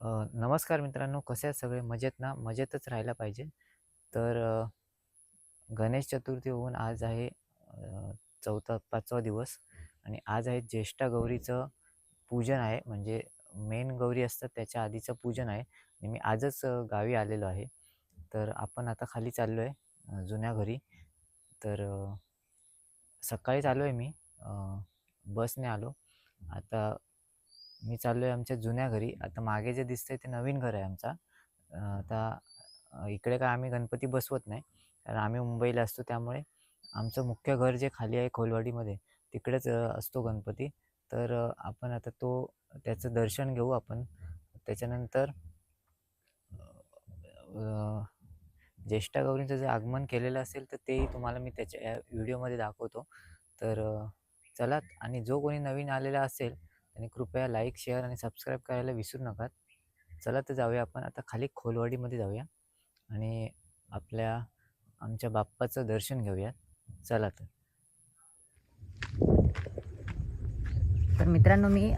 नमस्कार मित्रांनो कसे आहेत सगळे? मजेत ना? मजेतच राहायला पाहिजे. तर गणेश चतुर्थी होऊन आज आहे चौथा पाचवा दिवस आणि आज आहे ज्येष्ठा गौरीचं पूजन आहे. म्हणजे मेन गौरी असतात त्याच्या आधीचं पूजन आहे आणि मी आजच गावी आलेलो आहे. तर आपण आता खाली चाललो आहे जुन्या घरी. तर सकाळीच आलो आहे मी बसने आलो. आता मी चाललो आहे आमच्या जुन्या घरी. आता मागे जे दिसतंय ते नवीन घर आहे आमचा. आता इकडे काय आम्ही गणपती बसवत नाही. कारण आम्ही मुंबईला असतो त्यामुळे आमचं मुख्य घर जे खाली आहे खोलवाडीमध्ये तिकडेच असतो गणपती. तर आपण आता तो त्याचं दर्शन घेऊ आपण. त्याच्यानंतर ज्येष्ठा गौरींचं जे आगमन केलेलं असेल तर तेही तुम्हाला मी त्याच्या या व्हिडिओमध्ये दाखवतो. तर चला आणि जो कोणी नवीन आलेला असेल आणि कृपया लाईक शेअर आणि सबस्क्राईब करायला विसरू नका चला तर जाऊया आपण आता खाली खोलवाडीमध्ये जाऊया आणि आपल्या आमच्या बाप्पाचं दर्शन घेऊया चला तर. तर मित्रांनो मी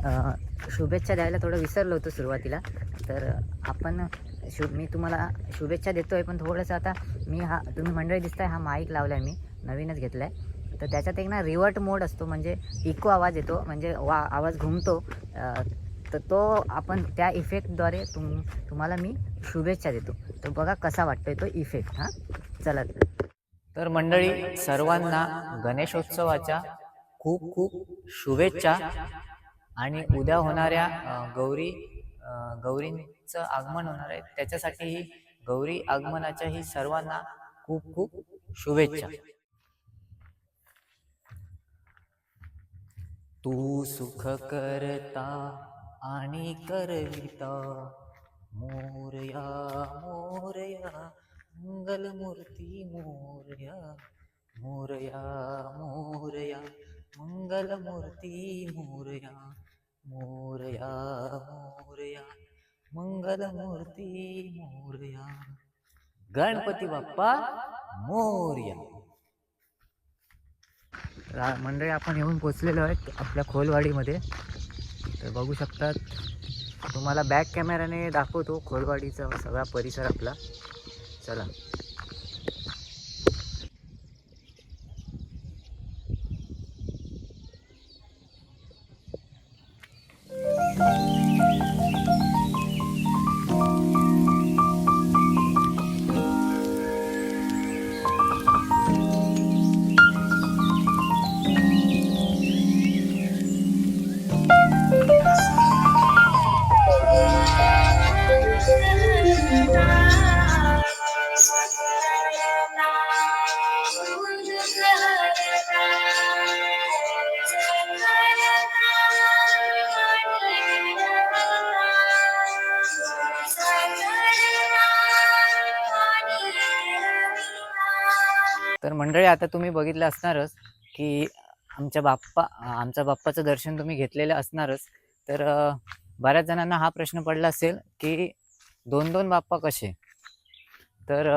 शुभेच्छा द्यायला थोडं विसरलो होतो सुरुवातीला. तर आपण शु मी तुम्हाला शुभेच्छा देतो आहे पण थोडंसं आता मी हा तुम्ही मंडळी दिसताय हा माईक लावला आहे मी. नवीनच घेतला आहे तर त्याच्यात एक ना रिवर्ट मोड असतो म्हणजे इको आवाज येतो म्हणजे वा आवाज घुमतो. तर तो आपण त्या इफेक्टद्वारे तुम तुम्हाला मी शुभेच्छा देतो. तर बघा कसा वाटतोय तो इफेक्ट हां? चला. तर. मंडळी सर्वांना गणेशोत्सवाच्या खूप खूप शुभेच्छा आणि उद्या होणाऱ्या गौरी गौरींचं आगमन होणार आहे. त्याच्यासाठीही गौरी आगमनाच्याही सर्वांना खूप खूप शुभेच्छा. तू सुख करता आणि करविता. मोरया मोरया मंगलमूर्ती मोरया. मोरया मोरया मंगलमूर्ती मोरया. मोरया मोरया मंगलमूर्ती मोरया. गणपती बाप्पा मोरया. रा मंडळी आपण येऊन पोचलेलो आहे आपल्या खोलवाडीमध्ये. तर बघू शकतात तुम्हाला बॅक कॅमेराने दाखवतो खोलवाडीचा सगळा परिसर आपला. चला. तर मंडळी आता तुम्ही बघितलं असणारच की आमच्या बाप्पा आमच्या बाप्पाचं दर्शन तुम्ही घेतलेलं असणारच. तर बऱ्याच जणांना हा प्रश्न पडला असेल की दोन दोन बाप्पा कसे? तर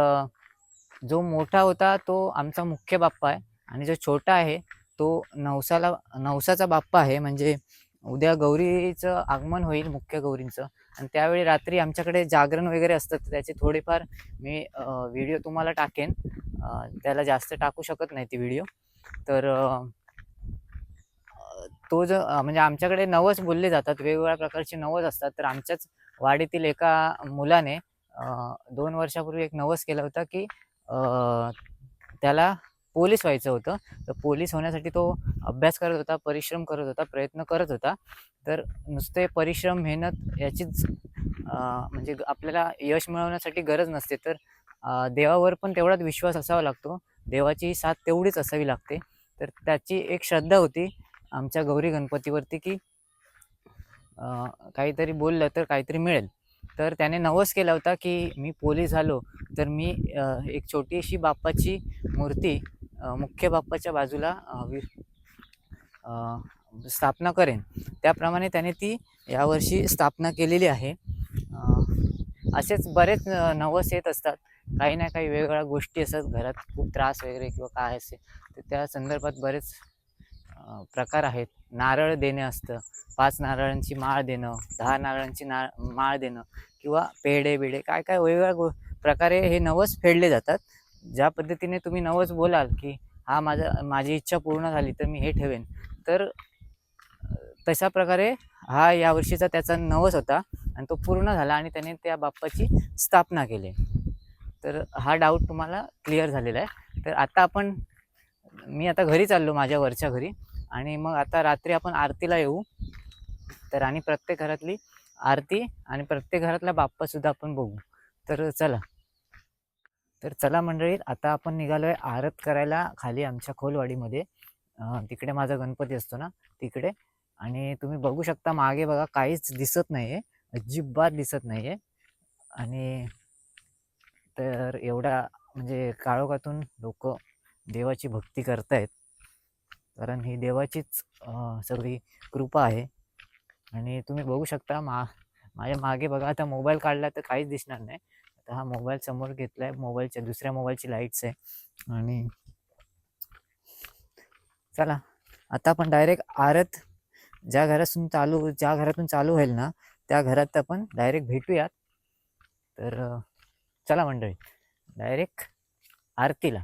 जो मोठा होता तो आमचा मुख्य बाप्पा आहे आणि जो छोटा आहे तो नवसाला नवसाचा बाप्पा आहे. म्हणजे उद्या गौरीचं आगमन होईल मुख्य गौरींचं. आणि त्यावेळी रात्री आमच्याकडे जागरण वगैरे असतं तर त्याचे थोडेफार मी व्हिडिओ तुम्हाला टाकेन. त्याला जास्त टाकू शकत नाही ती व्हिडिओ तर तो जो म्हणजे आमच्याकडे नवस बोलले जातात वेगवेगळ्या प्रकारचे नवस असतात. तर आमच्याच वाडीतील एका मुलाने दोन वर्षापूर्वी एक नवस केला होता की त्याला पोलीस व्हायचं होतं. तर पोलीस होण्यासाठी तो अभ्यास करत होता परिश्रम करत होता प्रयत्न करत होता. तर नुसते परिश्रम मेहनत याचीच म्हणजे ग- आपल्याला यश मिळवण्यासाठी गरज नसते. तर देवावर पण तेवढाच विश्वास असावा लागतो. देवाची साथ तेवढीच असावी लागते. तर त्याची एक श्रद्धा होती आमच्या गौरी गणपतीवरती की काहीतरी बोललं तर काहीतरी मिळेल. तर त्याने नवस केला होता की मी पोलीस झालो. तर मी एक छोटीशी बाप्पाची मूर्ती मुख्य बाप्पाच्या बाजूला वि स्थापना करेन. त्याप्रमाणे त्याने ती यावर्षी स्थापना केलेली आहे. असेच बरेच नवस येत असतात. काही ना काही वेगवेगळ्या गोष्टी असतात. घरात खूप त्रास वगैरे किंवा काय असेल तर त्या संदर्भात बरेच प्रकार आहेत. नारळ देणे असतं. पाच नारळांची माळ देणं दहा नारळांची ना माळ देणं किंवा पेढे बिडे काय काय वेगवेगळ्या गो प्रकारे हे नवस फेडले जातात. ज्या पद्धतीने तुम्ही नवस बोलाल की हा माझा माझी इच्छा पूर्ण झाली तर मी हे ठेवेन. तर तशा प्रकारे हा यावर्षीचा त्याचा नवस होता आणि तो पूर्ण झाला आणि त्याने त्या बाप्पाची स्थापना केली. तर हा डाऊट तुम्हाला क्लिअर झालेला आहे. तर आता आपण मी आता घरी चाललो माझ्या वरच्या घरी आणि मग आता रात्री आपण आरतीला येऊ. तर आणि प्रत्येक घरातली आरती आणि प्रत्येक घरातला बाप्पासुद्धा आपण बघू. तर चला. तर चला मंडळी आता आपण निघालो आहे आरत करायला खाली आमच्या खोलवाडीमध्ये. तिकडे माझा गणपती असतो ना तिकडे. आणि तुम्ही बघू शकता मागे बघा काहीच दिसत नाही आहे अजिबात दिसत नाही आहे आणि तर एवढा म्हणजे काळोखातून लोक देवाची भक्ती करतायत. कारण ही देवाचीच सगळी कृपा आहे. आणि तुम्ही बघू शकता मा माझ्या मागे बघा आता मोबाईल काढला तर काहीच दिसणार नाही. आता हा मोबाईल समोर घेतलाय. मोबाईलच्या दुसऱ्या मोबाईलची लाईट्स आहे. आणि चला आता आपण डायरेक्ट आरत ज्या घरातून चालू ज्या घरातून चालू होईल ना त्या घरात आपण डायरेक्ट भेटूयात. तर चला मंडळी डायरेक्ट आरतीला.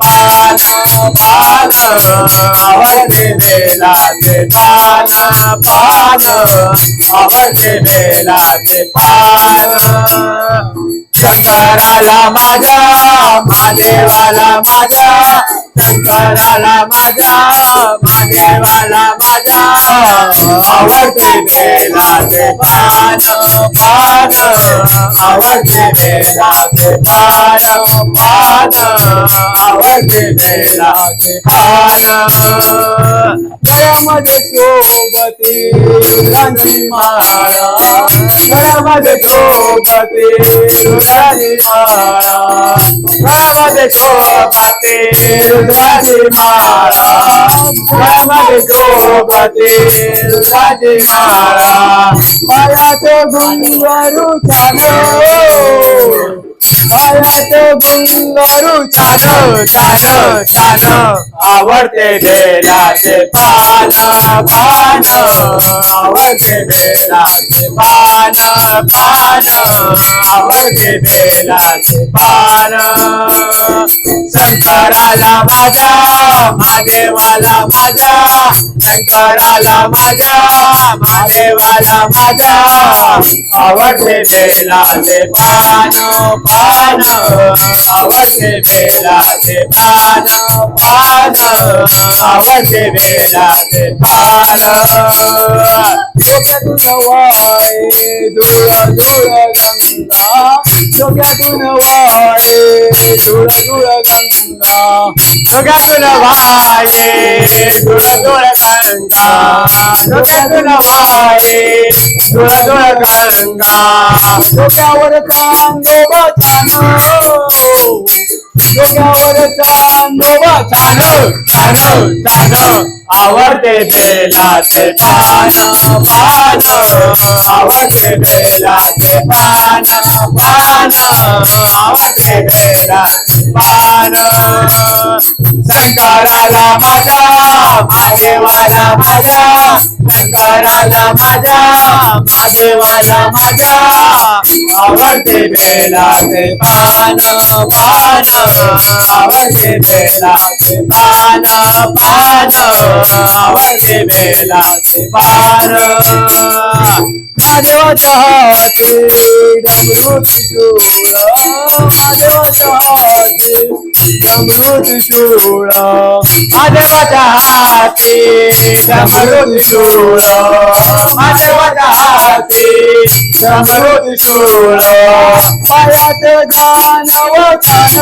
पान पान आवडते लाते पान पान आवडते लाते पान. शंकराला माझा महादेवाला माझा शंकराला माझा महादेवाला माझा आवडते बेलाचे पान पान. आवडते बेलाचे पान पान. आवडते बेलाचे पान. घरामध्ये सोबती रुद्राची माळा. घरामध्ये सोबती रुद्राची माळा. गळ्यामध्ये शोभते रुद्राची माळा गळ्यामध्ये शोभते रुद्राची माळा पायात गुंगारू छान पायात गुंगारू छान छान छान आवडते बेलाचे पान पान. आवडते बेलाचे पान पान. आवडते बेलाचे पान. शंकराला माझ्या महादेवाला माझ्या. शंकराला माझ्या महादेवाला माझ्या. आवडते बेलाचे पान पान. आवडते बेलाचे पान पान. आवडते बेलाचे पान डोक्यातून वाळे धुळ धुळ गंगा डोक्यातून वाळे धुळ धुळ गंगा डोक्यातून वाळे धुळ धुळ गंगा डोक्यातून वाळे धुळ धुळ गंगा डोक्यावर चांदोबा छान डोक्यावर चांदोबा छान छान छान आवडते बेलाचे पान पान आवडते बेलाचे पान पान आवडते बेलाचे पान शंकराला माझा महादेवाला माझ्या शंकराला माझ्या महादेवाला माझ्या. आवडते बेलाचे पान पान. आवडते बेलाचे पान पान. आवडते बेलाचे पान. महादेवाच्या हाती डमरू त्रिशूळ महादेवाच्या हाती डमरू त्रिशूळ महादेवाच्या हाती डमरू त्रिशूळ महादेवाच्या हाती डमरू त्रिशूळ पायात जानव जाण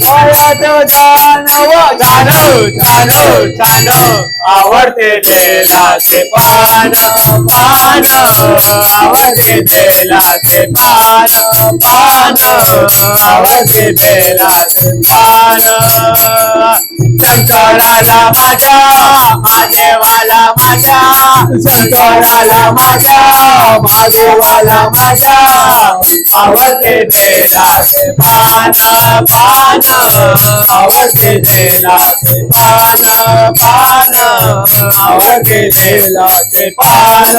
पायात जानव जाण जाण जाण आवडते बेलाचे पान पान आवडते बेलाचे पान पान आवडते बेलाचे पान शंकराला माझ्या महादेवाला माझ्या. शंकराला माझ्या महादेवाला माझ्या. आवडते बेलाचे पान पान आवडते देला ते पान पान आवडते देला ते पान.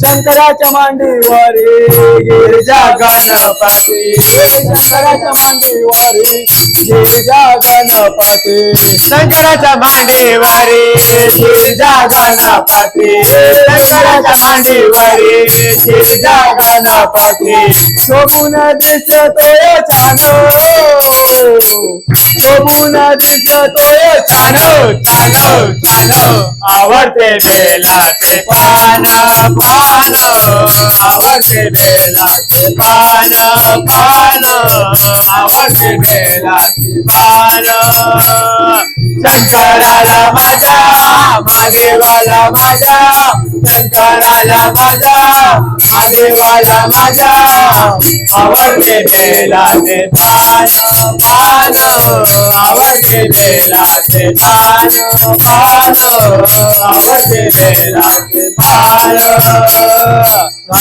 शंकराच्या मांडीवरी गिरिजा गणपती शंकराच्या मांडीवरी गिरिजा गणपती शंकराच्या मांडीवरी गिरिजा गणपती शंकराच्या मांडीवरी गिरिजा गणपती शोभून दिसतोय छान. हो. शोभून दिसतोय छान छान छान. आवडते बेलाचे पान पान. आवडते बेलाचे पान पान. आवडते बेलाचे पान. शंकराला माझ्या वाला माझ्या शंकराला माझा महादेवाला माझा आवडते बेला ते पान पान आवडते बेला ते पान पान आवडते बेला ते पान.